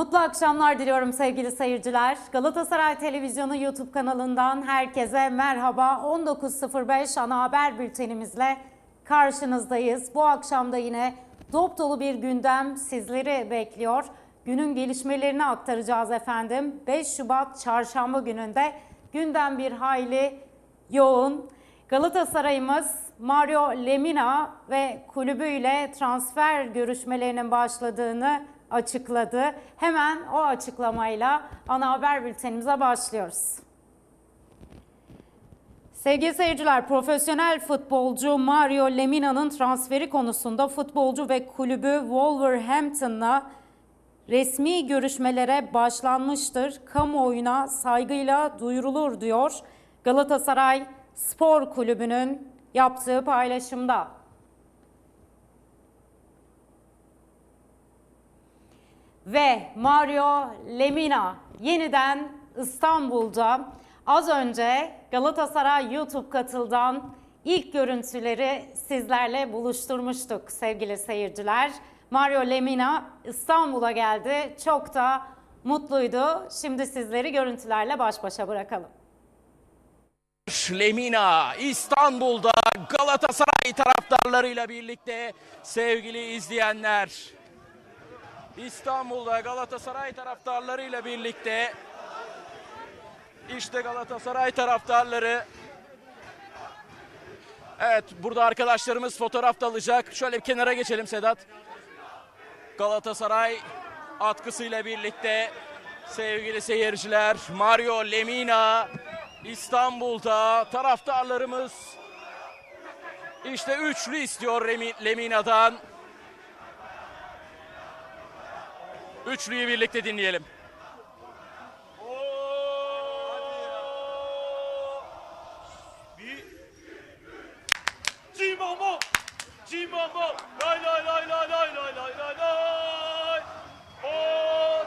Mutlu akşamlar diliyorum sevgili seyirciler. Galatasaray Televizyonu YouTube kanalından herkese merhaba. 19.05 ana haber bültenimizle karşınızdayız. Bu akşam da yine dop dolu bir gündem sizleri bekliyor. Günün gelişmelerini aktaracağız efendim. 5 Şubat çarşamba gününde gündem bir hayli yoğun. Galatasaray'ımız Mario Lemina ve kulübüyle transfer görüşmelerinin başladığını açıkladı. Hemen o açıklamayla ana haber bültenimize başlıyoruz. Sevgili seyirciler, profesyonel futbolcu Mario Lemina'nın transferi konusunda futbolcu ve kulübü Wolverhampton'la resmi görüşmelere başlanmıştır. Kamuoyuna saygıyla duyurulur diyor Galatasaray Spor Kulübü'nün yaptığı paylaşımda. Ve Mario Lemina yeniden İstanbul'da az önce Galatasaray YouTube katıldan ilk görüntüleri sizlerle buluşturmuştuk sevgili seyirciler. Mario Lemina İstanbul'a geldi. Çok da mutluydu. Şimdi sizleri görüntülerle baş başa bırakalım. Lemina İstanbul'da Galatasaray taraftarlarıyla birlikte sevgili izleyenler. İstanbul'da Galatasaray taraftarlarıyla birlikte işte Galatasaray taraftarları Evet burada arkadaşlarımız fotoğraf da alacak. Şöyle bir kenara geçelim Sedat. Galatasaray atkısıyla birlikte sevgili seyirciler Mario Lemina İstanbul'da taraftarlarımız işte üçlü istiyor Lemina'dan. Üçlüyü birlikte dinleyelim. Cimamo! Cimamo! Lay lay lay lay lay lay lay lay lay! Oh,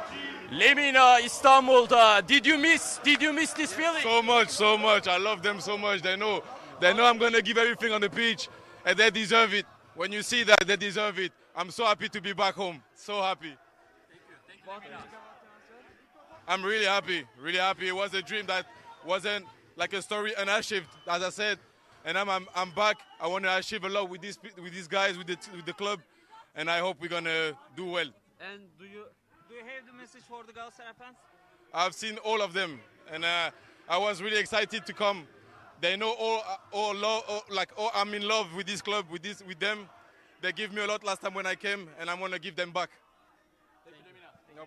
Lemina İstanbul'da. Did you miss? Did you miss this feeling? So much, so much. I love them so much. They know, they know I'm gonna give everything on the pitch, and they deserve it. When you see that, they deserve it. I'm so happy to be back home. So happy. I'm really happy, really happy. It was a dream that wasn't like a story unachieved, as I said, and I'm I'm, I'm back. I want to achieve a lot with these with these guys, with the with the club, and I hope we're gonna do well. And do you do you have the message for the Galatasaray fans? I've seen all of them, and uh, I was really excited to come. They know all, all, lo- all like all, I'm in love with this club, with this, with them. They give me a lot last time when I came, and I'm gonna give them back. No.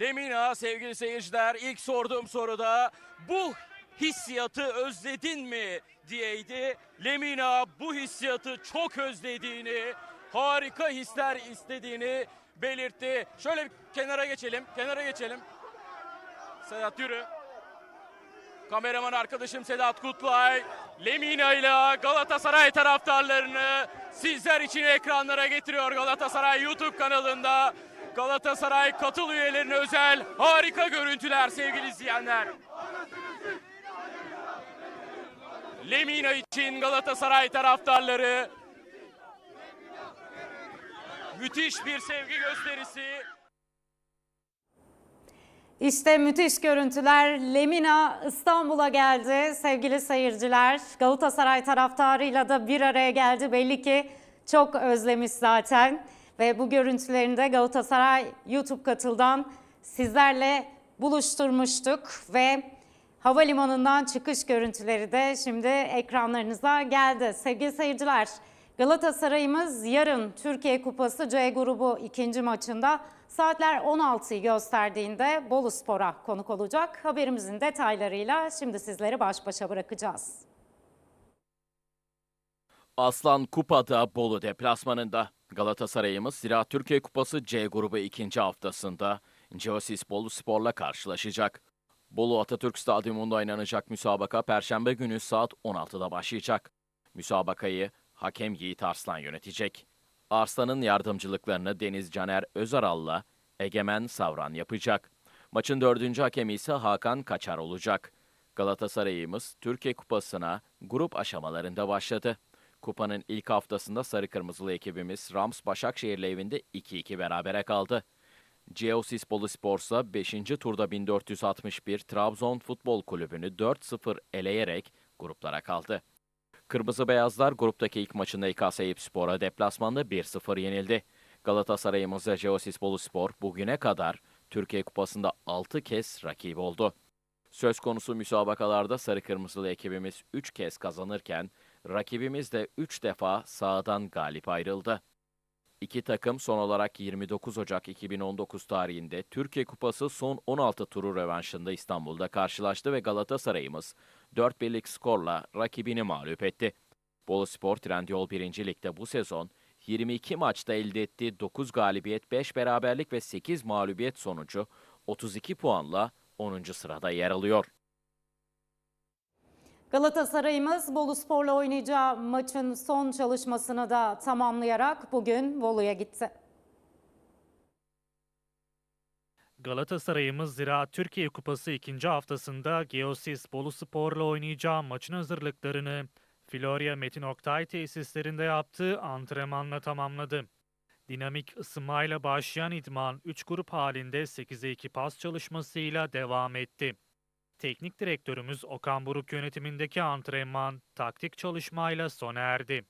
Lemina sevgili seyirciler ilk sorduğum soruda bu hissiyatı özledin mi diyeydi. Lemina bu hissiyatı çok özlediğini, harika hisler istediğini belirtti. Şöyle bir kenara geçelim, kenara geçelim. Sedat yürü. Kameraman arkadaşım Sedat Kutlay, Lemina ile Galatasaray taraftarlarını sizler için ekranlara getiriyor Galatasaray YouTube kanalında. Galatasaray katıl üyelerine özel harika görüntüler sevgili izleyenler. Lemina için Galatasaray taraftarları müthiş bir sevgi gösterisi. İşte müthiş görüntüler. Lemina İstanbul'a geldi sevgili seyirciler. Galatasaray taraftarıyla da bir araya geldi. Belli ki çok özlemiş zaten. Ve bu görüntülerini de Galatasaray YouTube katıldan sizlerle buluşturmuştuk. Ve havalimanından çıkış görüntüleri de şimdi ekranlarınıza geldi. Sevgili seyirciler, Galatasaray'ımız yarın Türkiye Kupası C grubu ikinci maçında saatler 16'yı gösterdiğinde Bolu Spor'a konuk olacak. Haberimizin detaylarıyla şimdi sizleri baş başa bırakacağız. Aslan Kupa'da Bolu deplasmanında. Galatasaray'ımız Ziraat Türkiye Kupası C grubu ikinci haftasında Geosis Bolu Spor'la karşılaşacak. Bolu Atatürk Stadyumunda oynanacak müsabaka Perşembe günü saat 16'da başlayacak. Müsabakayı hakem Yiğit Arslan yönetecek. Arslan'ın yardımcılıklarını Deniz Caner Özaral'la Egemen Savran yapacak. Maçın dördüncü hakemi ise Hakan Kaçar olacak. Galatasaray'ımız Türkiye Kupası'na grup aşamalarında başladı. Kupanın ilk haftasında sarı kırmızılı ekibimiz Rams Başakşehir'le evinde 2-2 berabere kaldı. Geosis Bolusporsa 5. turda 1461 Trabzon Futbol Kulübü'nü 4-0 eleyerek gruplara kaldı. Kırmızı Beyazlar gruptaki ilk maçında İKS Eyüpspor'a deplasmanda 1-0 yenildi. Galatasaray'ımız ve Geosis Boluspor bugüne kadar Türkiye Kupası'nda 6 kez rakip oldu. Söz konusu müsabakalarda sarı kırmızılı ekibimiz 3 kez kazanırken rakibimiz de 3 defa sahadan galip ayrıldı. İki takım son olarak 29 Ocak 2019 tarihinde Türkiye Kupası son 16 turu rövanşında İstanbul'da karşılaştı ve Galatasaray'ımız 4 birlik skorla rakibini mağlup etti. Boluspor Trendyol 1. Lig'de bu sezon 22 maçta elde ettiği 9 galibiyet, 5 beraberlik ve 8 mağlubiyet sonucu 32 puanla 10. sırada yer alıyor. Galatasaray'ımız Boluspor'la oynayacağı maçın son çalışmasını da tamamlayarak bugün Bolu'ya gitti. Galatasaray'ımız Ziraat Türkiye Kupası ikinci haftasında Geosis Boluspor'la oynayacağı maçın hazırlıklarını Florya Metin Oktay tesislerinde yaptığı antrenmanla tamamladı. Dinamik ısınmayla başlayan idman 3 grup halinde 8'e 2 pas çalışmasıyla devam etti. Teknik direktörümüz Okan Buruk yönetimindeki antrenman taktik çalışmayla sona erdi.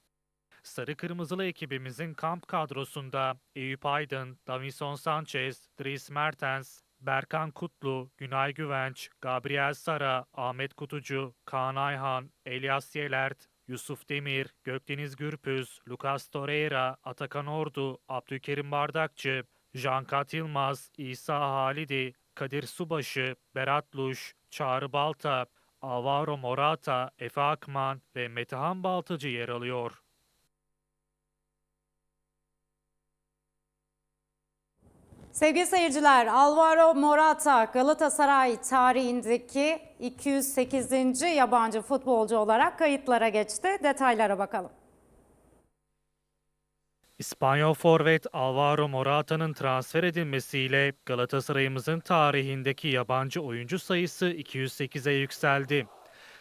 Sarı Kırmızılı ekibimizin kamp kadrosunda Eyüp Aydın, Davison Sanchez, Dries Mertens, Berkan Kutlu, Günay Güvenç, Gabriel Sara, Ahmet Kutucu, Kaan Ayhan, Elias Yelert, Yusuf Demir, Gökdeniz Gürpüz, Lucas Torreira, Atakan Ordu, Abdülkerim Bardakçı, Jankat Yılmaz, İsa Halidi, Kadir Subaşı, Berat Luş, Çağrı Balta, Alvaro Morata, Efe Akman ve Metehan Baltacı yer alıyor. Sevgili seyirciler, Alvaro Morata Galatasaray tarihindeki 208. yabancı futbolcu olarak kayıtlara geçti. Detaylara bakalım. İspanyol forvet Alvaro Morata'nın transfer edilmesiyle Galatasaray'ımızın tarihindeki yabancı oyuncu sayısı 208'e yükseldi.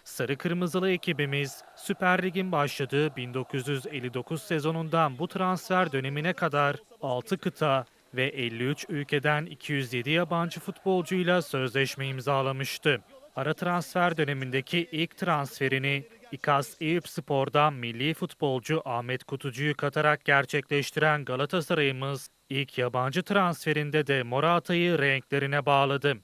Sarı Kırmızılı ekibimiz Süper Lig'in başladığı 1959 sezonundan bu transfer dönemine kadar 6 kıta ve 53 ülkeden 207 yabancı futbolcuyla sözleşme imzalamıştı. Ara transfer dönemindeki ilk transferini İKAS Eyüpspor'dan milli futbolcu Ahmet Kutucu'yu katarak gerçekleştiren Galatasaray'ımız ilk yabancı transferinde de Morata'yı renklerine bağladı.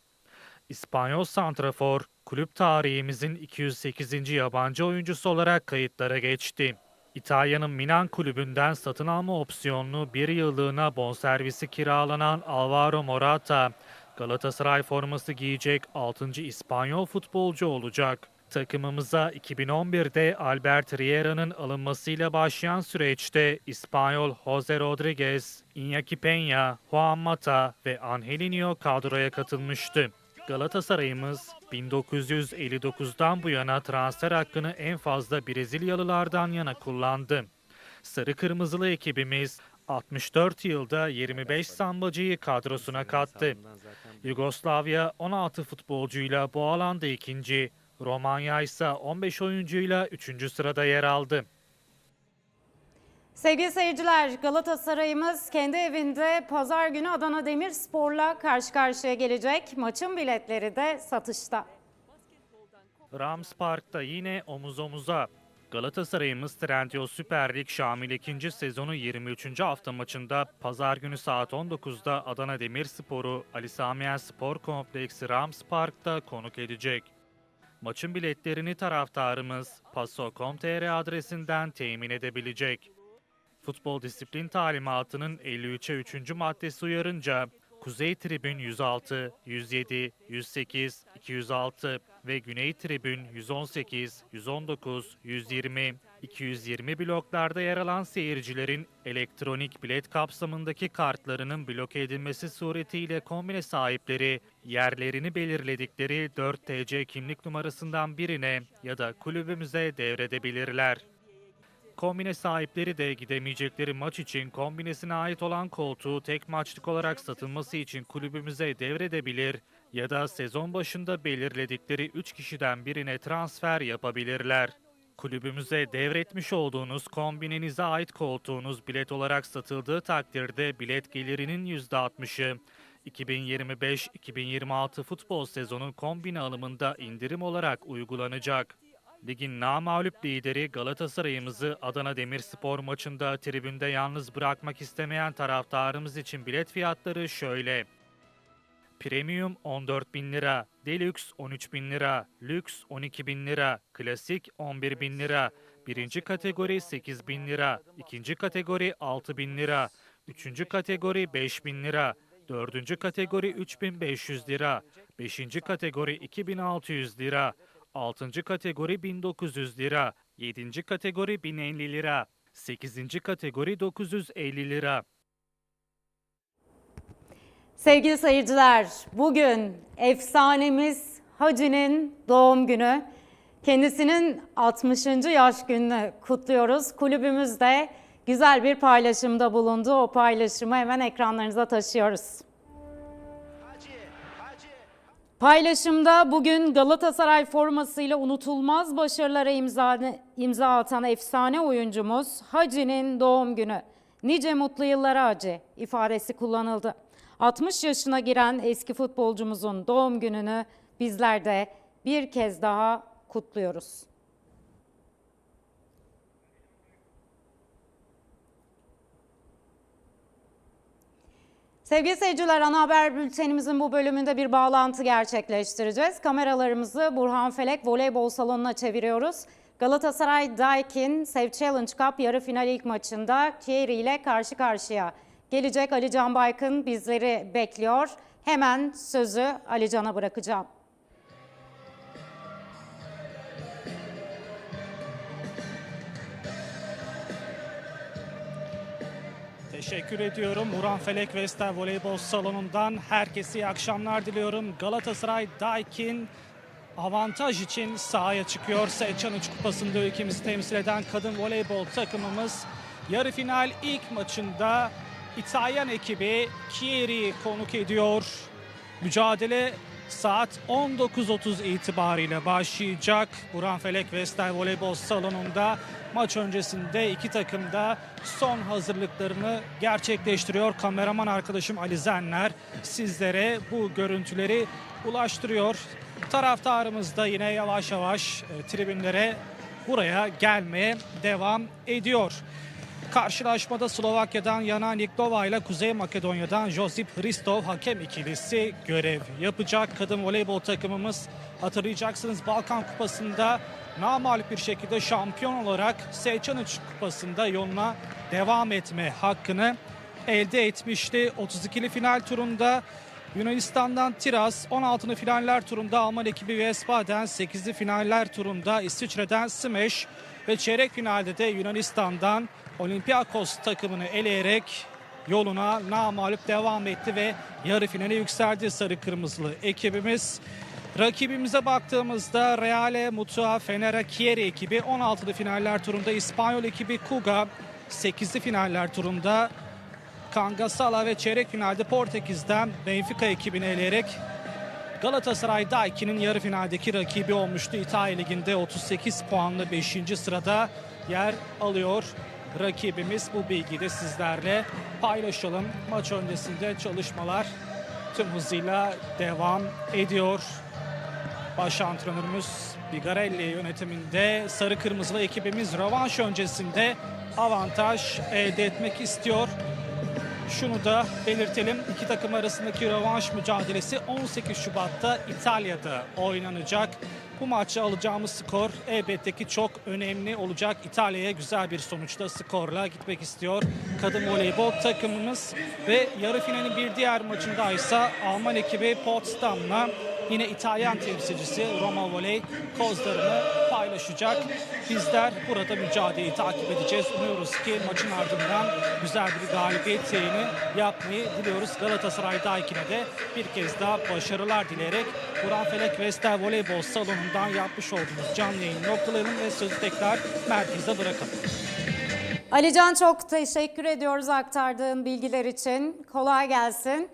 İspanyol santrafor kulüp tarihimizin 208. yabancı oyuncusu olarak kayıtlara geçti. İtalya'nın Milan kulübünden satın alma opsiyonlu bir yıllığına bonservisi kiralanan Alvaro Morata, Galatasaray forması giyecek 6. İspanyol futbolcu olacak. Takımımıza 2011'de Albert Riera'nın alınmasıyla başlayan süreçte İspanyol Jose Rodriguez, Iñaki Peña, Juan Mata ve Angelinho kadroya katılmıştı. Galatasaray'ımız 1959'dan bu yana transfer hakkını en fazla Brezilyalılardan yana kullandı. Sarı Kırmızılı ekibimiz 64 yılda 25 sambacıyı kadrosuna kattı. Yugoslavya 16 futbolcuyla bu alanda ikinci, Romanya ise 15 oyuncuyla 3. sırada yer aldı. Sevgili seyirciler, Galatasaray'ımız kendi evinde pazar günü Adana Demirspor'la karşı karşıya gelecek. Maçın biletleri de satışta. Rams Park'ta yine omuz omuza. Galatasaray'ımız Trendyol Süper Lig Şamil 2. sezonu 23. hafta maçında pazar günü saat 19'da Adana Demirspor'u Ali Sami Spor Kompleksi Rams Park'ta konuk edecek. Maçın biletlerini taraftarımız Paso.com.tr adresinden temin edebilecek. Futbol disiplin talimatının 53'e 3. maddesi uyarınca Kuzey Tribün 106, 107, 108, 206 ve Güney Tribün 118, 119, 120, 220 bloklarda yer alan seyircilerin elektronik bilet kapsamındaki kartlarının bloke edilmesi suretiyle kombine sahipleri yerlerini belirledikleri 4 TC kimlik numarasından birine ya da kulübümüze devredebilirler. Kombine sahipleri de gidemeyecekleri maç için kombinesine ait olan koltuğu tek maçlık olarak satılması için kulübümüze devredebilir ya da sezon başında belirledikleri 3 kişiden birine transfer yapabilirler. Kulübümüze devretmiş olduğunuz kombinenize ait koltuğunuz bilet olarak satıldığı takdirde bilet gelirinin %60'ı 2025-2026 futbol sezonu kombine alımında indirim olarak uygulanacak. Ligin namağlup lideri Galatasaray'ımızı Adana Demirspor maçında tribünde yalnız bırakmak istemeyen taraftarımız için bilet fiyatları şöyle. Premium 14 bin lira, Deluxe 13 bin lira, Lüks 12 bin lira, Klasik 11 bin lira, birinci kategori 8 bin lira, ikinci kategori 6 bin lira, üçüncü kategori 5 bin lira, dördüncü kategori 3500 lira, beşinci kategori 2600 lira, altıncı kategori 1900 lira, yedinci kategori 1050 lira, sekizinci kategori 950 lira. Sevgili seyirciler, bugün efsanemiz Hacı'nin doğum günü. Kendisinin 60. yaş gününü kutluyoruz. Kulübümüz de güzel bir paylaşımda bulundu. O paylaşımı hemen ekranlarınıza taşıyoruz. Paylaşımda bugün Galatasaray formasıyla unutulmaz başarılara imza, imza atan efsane oyuncumuz Hacı'nin doğum günü. Nice mutlu yıllara Hacı ifadesi kullanıldı. 60 yaşına giren eski futbolcumuzun doğum gününü bizler de bir kez daha kutluyoruz. Sevgili seyirciler ana haber bültenimizin bu bölümünde bir bağlantı gerçekleştireceğiz. Kameralarımızı Burhan Felek voleybol salonuna çeviriyoruz. Galatasaray Daikin Sev Challenge Cup yarı final ilk maçında Kieri ile karşı karşıya. Gelecek Ali Can Baykın bizleri bekliyor. Hemen sözü Ali Can'a bırakacağım. Teşekkür ediyorum. Uran Felek Vestel Voleybol Salonu'ndan herkese iyi akşamlar diliyorum. Galatasaray Daikin avantaj için sahaya çıkıyor. Selçan 3 Kupası'nda ülkemizi temsil eden kadın voleybol takımımız yarı final ilk maçında İtalyan ekibi Chieri'yi konuk ediyor. Mücadele saat 19.30 itibariyle başlayacak. Burhan Felek Vestel Voleybol Salonu'nda maç öncesinde iki takım da son hazırlıklarını gerçekleştiriyor. Kameraman arkadaşım Ali Zenler sizlere bu görüntüleri ulaştırıyor. Taraftarımız da yine yavaş yavaş e, tribünlere buraya gelmeye devam ediyor. Karşılaşmada Slovakya'dan Yana Niklova ile Kuzey Makedonya'dan Josip Hristov hakem ikilisi görev yapacak. Kadın voleybol takımımız hatırlayacaksınız Balkan Kupası'nda namalip bir şekilde şampiyon olarak Selçaniç Kupası'nda yoluna devam etme hakkını elde etmişti. 32'li final turunda Yunanistan'dan Tiras, 16'lı finaller turunda Alman ekibi Wiesbaden, 8'li finaller turunda İsviçre'den Smash ve çeyrek finalde de Yunanistan'dan Olympiakos takımını eleyerek yoluna namalup devam etti ve yarı finale yükseldi sarı kırmızılı ekibimiz. Rakibimize baktığımızda Reale Mutua Fener'e Chieri ekibi 16'lı finaller turunda İspanyol ekibi Kuga 8'li finaller turunda Kangasala ve çeyrek finalde Portekiz'den Benfica ekibini eleyerek Galatasaray Daiki'nin yarı finaldeki rakibi olmuştu. İtalya Ligi'nde 38 puanlı 5. sırada yer alıyor. Rakibimiz bu bilgiyi de sizlerle paylaşalım. Maç öncesinde çalışmalar tüm hızıyla devam ediyor. Baş antrenörümüz Bigarelli yönetiminde sarı kırmızılı ekibimiz rövanş öncesinde avantaj elde etmek istiyor. Şunu da belirtelim. İki takım arasındaki rövanş mücadelesi 18 Şubat'ta İtalya'da oynanacak. Bu maçta alacağımız skor elbette ki çok önemli olacak. İtalya'ya güzel bir sonuçta skorla gitmek istiyor. Kadın voleybol takımımız ve yarı finalin bir diğer maçında ise Alman ekibi Potsdam'la yine İtalyan temsilcisi Roma Voley kozlarını paylaşacak. Bizler burada mücadeleyi takip edeceğiz. Umuyoruz ki maçın ardından güzel bir galibiyet teyini yapmayı diliyoruz. Galatasaray Daikin'e de bir kez daha başarılar dileyerek Burhan Felek Vestel Voleybol Salonu'ndan yapmış olduğumuz canlı yayın noktalayalım ve sözü tekrar merkeze bırakalım. Alican çok teşekkür ediyoruz aktardığın bilgiler için. Kolay gelsin.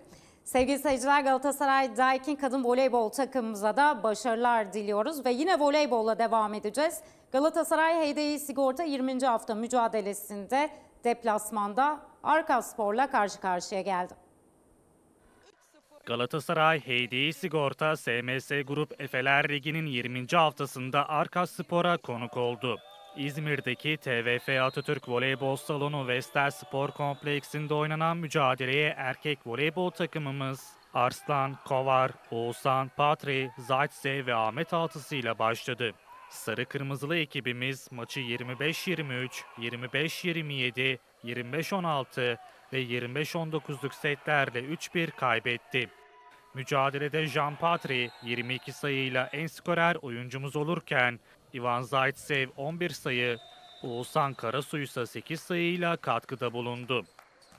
Sevgili seyirciler Galatasaray Daikin kadın voleybol takımımıza da başarılar diliyoruz ve yine voleybolla devam edeceğiz. Galatasaray Heydeyi Sigorta 20. hafta mücadelesinde deplasmanda Arka Spor'la karşı karşıya geldi. Galatasaray HDI Sigorta SMS Grup Efeler Ligi'nin 20. haftasında Arkas Spor'a konuk oldu. İzmir'deki TVF Atatürk Voleybol Salonu Vestel Spor Kompleksinde oynanan mücadeleye erkek voleybol takımımız Arslan, Kovar, Oğuzhan, Patri, Zaytse ve Ahmet Altısı ile başladı. Sarı Kırmızılı ekibimiz maçı 25-23, 25-27, 25-16 ve 25-19'luk setlerle 3-1 kaybetti. Mücadelede Jean Patri 22 sayıyla en skorer oyuncumuz olurken Ivan Zaitsev 11 sayı, Oğuzhan Karasu ise 8 sayıyla katkıda bulundu.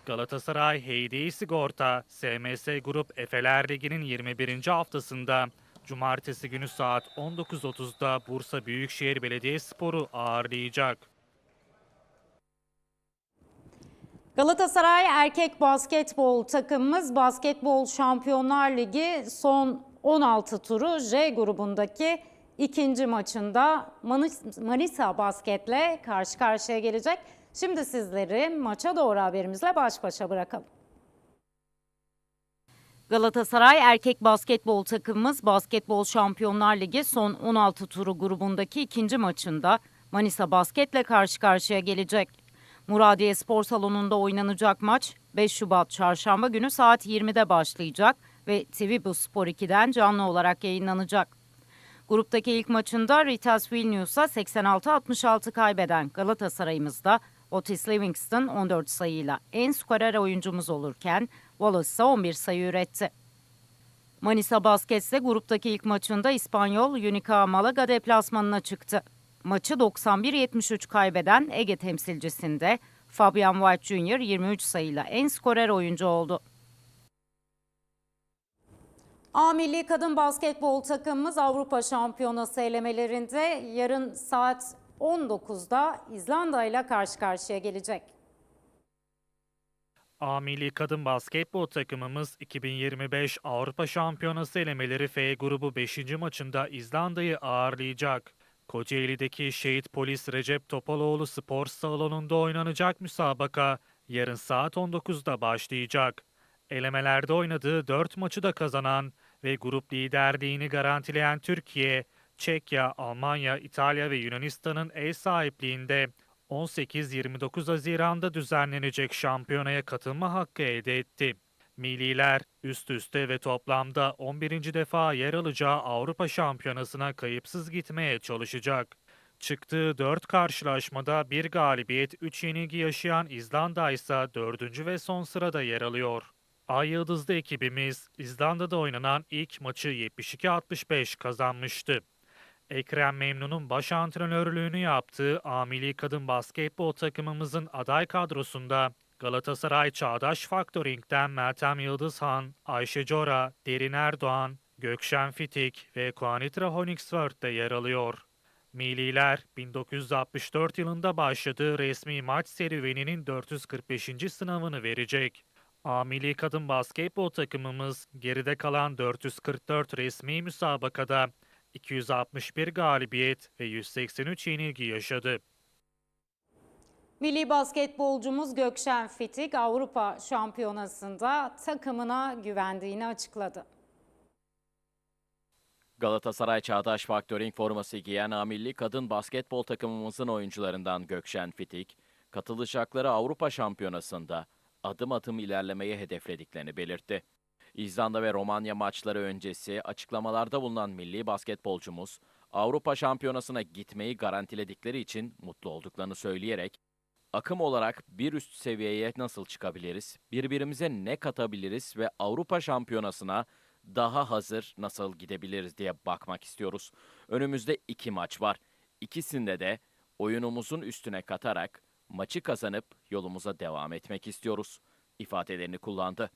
Galatasaray HDI Sigorta SMS Grup Efeler Ligi'nin 21. haftasında Cumartesi günü saat 19.30'da Bursa Büyükşehir Belediyespor'u ağırlayacak. Galatasaray erkek basketbol takımımız Basketbol Şampiyonlar Ligi son 16 turu J grubundaki ikinci maçında Manis- Manisa Basket'le karşı karşıya gelecek. Şimdi sizleri maça doğru haberimizle baş başa bırakalım. Galatasaray erkek basketbol takımımız Basketbol Şampiyonlar Ligi son 16 turu grubundaki ikinci maçında Manisa Basket'le karşı karşıya gelecek. Muradiye Spor Salonu'nda oynanacak maç 5 Şubat Çarşamba günü saat 20'de başlayacak ve TV Bu Spor 2'den canlı olarak yayınlanacak. Gruptaki ilk maçında Ritas Vilnius'a 86-66 kaybeden Galatasaray'ımızda Otis Livingston 14 sayıyla en skorer oyuncumuz olurken Wallace ise 11 sayı üretti. Manisa Basket ise gruptaki ilk maçında İspanyol Unica Malaga deplasmanına çıktı. Maçı 91-73 kaybeden Ege temsilcisinde Fabian White Jr. 23 sayıyla en skorer oyuncu oldu. A Milli Kadın Basketbol takımımız Avrupa Şampiyonası elemelerinde yarın saat 19'da İzlanda ile karşı karşıya gelecek. A Milli Kadın Basketbol takımımız 2025 Avrupa Şampiyonası elemeleri F grubu 5. maçında İzlanda'yı ağırlayacak. Kocaeli'deki Şehit Polis Recep Topaloğlu Spor Salonu'nda oynanacak müsabaka yarın saat 19'da başlayacak. Elemelerde oynadığı 4 maçı da kazanan ve grup liderliğini garantileyen Türkiye, Çekya, Almanya, İtalya ve Yunanistan'ın ev sahipliğinde 18-29 Haziran'da düzenlenecek şampiyonaya katılma hakkı elde etti. Milliler üst üste ve toplamda 11. defa yer alacağı Avrupa Şampiyonası'na kayıpsız gitmeye çalışacak. Çıktığı 4 karşılaşmada bir galibiyet 3 yenilgi yaşayan İzlanda ise 4. ve son sırada yer alıyor. Ay Yıldızlı ekibimiz İzlanda'da oynanan ilk maçı 72-65 kazanmıştı. Ekrem Memnun'un baş antrenörlüğünü yaptığı A Milli Kadın Basketbol takımımızın aday kadrosunda Galatasaray Çağdaş Faktöring'den Meltem Yıldızhan, Ayşe Cora, Derin Erdoğan, Gökşen Fitik ve Kuanitra Honigsworth de yer alıyor. Milliler 1964 yılında başladığı resmi maç serüveninin 445. sınavını verecek. A Milli Kadın Basketbol takımımız geride kalan 444 resmi müsabakada 261 galibiyet ve 183 yenilgi yaşadı. Milli basketbolcumuz Gökşen Fitik Avrupa Şampiyonası'nda takımına güvendiğini açıkladı. Galatasaray Çağdaş Faktöring forması giyen A Milli Kadın Basketbol takımımızın oyuncularından Gökşen Fitik, katılacakları Avrupa Şampiyonası'nda adım adım ilerlemeye hedeflediklerini belirtti. İzlanda ve Romanya maçları öncesi açıklamalarda bulunan milli basketbolcumuz, Avrupa Şampiyonası'na gitmeyi garantiledikleri için mutlu olduklarını söyleyerek, akım olarak bir üst seviyeye nasıl çıkabiliriz, birbirimize ne katabiliriz ve Avrupa Şampiyonası'na daha hazır nasıl gidebiliriz diye bakmak istiyoruz. Önümüzde iki maç var. İkisinde de oyunumuzun üstüne katarak maçı kazanıp yolumuza devam etmek istiyoruz ifadelerini kullandı.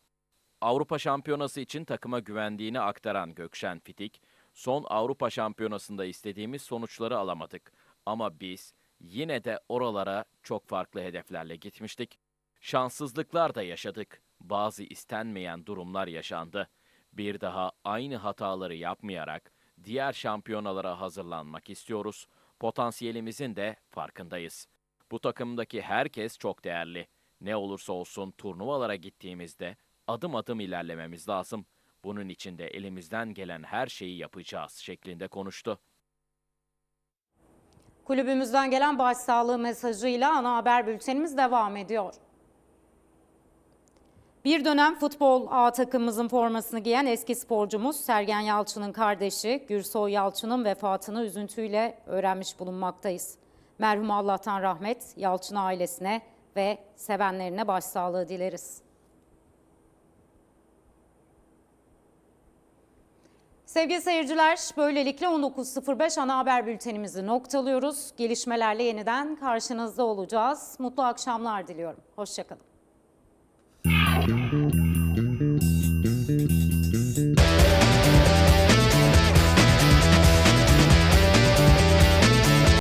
Avrupa Şampiyonası için takıma güvendiğini aktaran Gökşen Fitik, son Avrupa Şampiyonası'nda istediğimiz sonuçları alamadık ama biz yine de oralara çok farklı hedeflerle gitmiştik. Şanssızlıklar da yaşadık. Bazı istenmeyen durumlar yaşandı. Bir daha aynı hataları yapmayarak diğer şampiyonalara hazırlanmak istiyoruz. Potansiyelimizin de farkındayız. Bu takımdaki herkes çok değerli. Ne olursa olsun turnuvalara gittiğimizde adım adım ilerlememiz lazım. Bunun için de elimizden gelen her şeyi yapacağız şeklinde konuştu. Kulübümüzden gelen başsağlığı mesajıyla ana haber bültenimiz devam ediyor. Bir dönem futbol A takımımızın formasını giyen eski sporcumuz Sergen Yalçın'ın kardeşi Gürsoy Yalçın'ın vefatını üzüntüyle öğrenmiş bulunmaktayız. Merhum Allah'tan rahmet, Yalçın ailesine ve sevenlerine başsağlığı dileriz. Sevgili seyirciler, böylelikle 19.05 ana haber bültenimizi noktalıyoruz. Gelişmelerle yeniden karşınızda olacağız. Mutlu akşamlar diliyorum. Hoşçakalın.